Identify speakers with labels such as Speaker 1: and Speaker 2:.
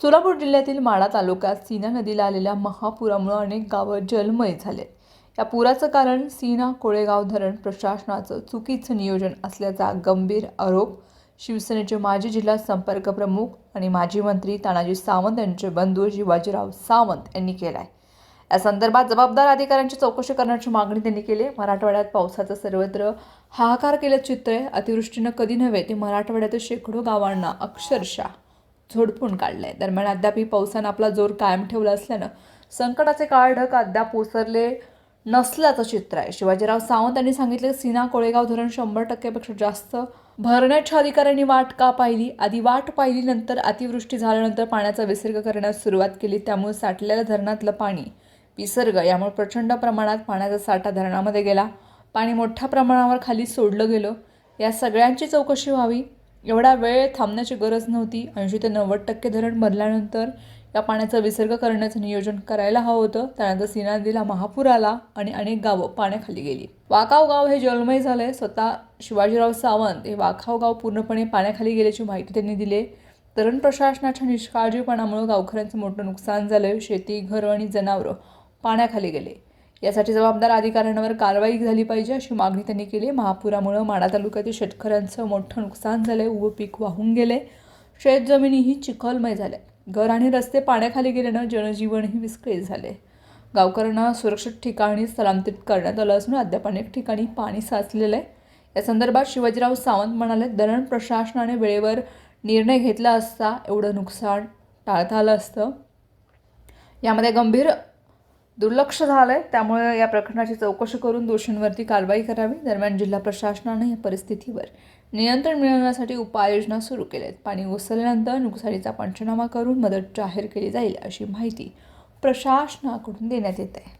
Speaker 1: सोलापूर जिल्ह्यातील माढा तालुक्यात सीना नदीला आलेल्या महापुरामुळे अनेक गावं जलमय झाले. या पुराचं कारण सीना कोळेगाव धरण प्रशासनाचं चुकीचं नियोजन असल्याचा गंभीर आरोप शिवसेनेचे माजी जिल्हा संपर्क प्रमुख आणि माजी मंत्री तानाजी सावंत यांचे बंधू शिवाजीराव सावंत यांनी केला आहे या संदर्भात जबाबदार अधिकाऱ्यांची चौकशी करण्याची मागणी त्यांनी केली. मराठवाड्यात पावसाचं सर्वत्र हाहाकार केलं चित्र आहे अतिवृष्टीनं कधी नव्हे ते मराठवाड्यातील शेकडो गावांना अक्षरशः झोडपून काढलं आहे दरम्यान अद्यापही पावसानं आपला जोर कायम ठेवला असल्यानं संकटाचे काळ ढग अद्याप ओसरले नसल्याचं चित्र आहे. शिवाजीराव सावंत यांनी सांगितले सीना कोळेगाव धरण शंभर टक्क्यापेक्षा जास्त भरण्याच्या अधिकाऱ्यांनी वाट का पाहिली? आधी वाट पाहिली नंतर अतिवृष्टी झाल्यानंतर पाण्याचा विसर्ग करण्यास सुरुवात केली. त्यामुळे साठलेल्या धरणातलं पाणी विसर्ग यामुळे प्रचंड प्रमाणात पाण्याचा साठा धरणामध्ये गेला. पाणी मोठ्या प्रमाणावर खाली सोडलं गेलं. या सगळ्यांची चौकशी व्हावी. एवढा वेळ थांबण्याची गरज नव्हती. ऐंशी ते नव्वद टक्के धरण भरल्यानंतर या पाण्याचा विसर्ग करण्याचं नियोजन करायला हवं होतं. त्यानंतर सीना नदीला महापूर आला आणि अनेक गावं पाण्याखाली गेली. वाकाव गाव हे जलमय झालंय. स्वतः शिवाजीराव सावंत हे वाखाव गाव पूर्णपणे पाण्याखाली गेल्याची माहिती त्यांनी दिली. तरण प्रशासनाच्या निष्काळजीपणामुळे गावकऱ्यांचं मोठं नुकसान झालं शेती घरं आणि जनावरं पाण्याखाली गेले. यासाठी जबाबदार अधिकाऱ्यांवर कारवाई झाली पाहिजे अशी मागणी त्यांनी केली महापुरामुळं माडा तालुक्यातील शेतकऱ्यांचं मोठं नुकसान झालं आहे उभं पीक वाहून गेले शेतजमिनीही चिखलमय झाल्या. घर आणि रस्ते पाण्याखाली गेल्यानं जनजीवनही विस्कळीत झाले गावकऱ्यांना सुरक्षित ठिकाणी स्थलांतरित करण्यात आलं असून अद्याप अनेक ठिकाणी पाणी साचलेलं आहे. या संदर्भात शिवाजीराव सावंत म्हणाले धरण प्रशासनाने वेळेवर निर्णय घेतला असता एवढं नुकसान टाळता आलं असतं. यामध्ये गंभीर दुर्लक्ष झालं आहे त्यामुळे या प्रकरणाची चौकशी करून दोषींवरती कारवाई करावी. दरम्यान जिल्हा प्रशासनाने या परिस्थितीवर नियंत्रण मिळवण्यासाठी उपाययोजना सुरू केल्या आहेत पाणी ओसरल्यानंतर नुकसानीचा पंचनामा करून मदत जाहीर केली जाईल अशी माहिती प्रशासनाकडून देण्यात येत आहे.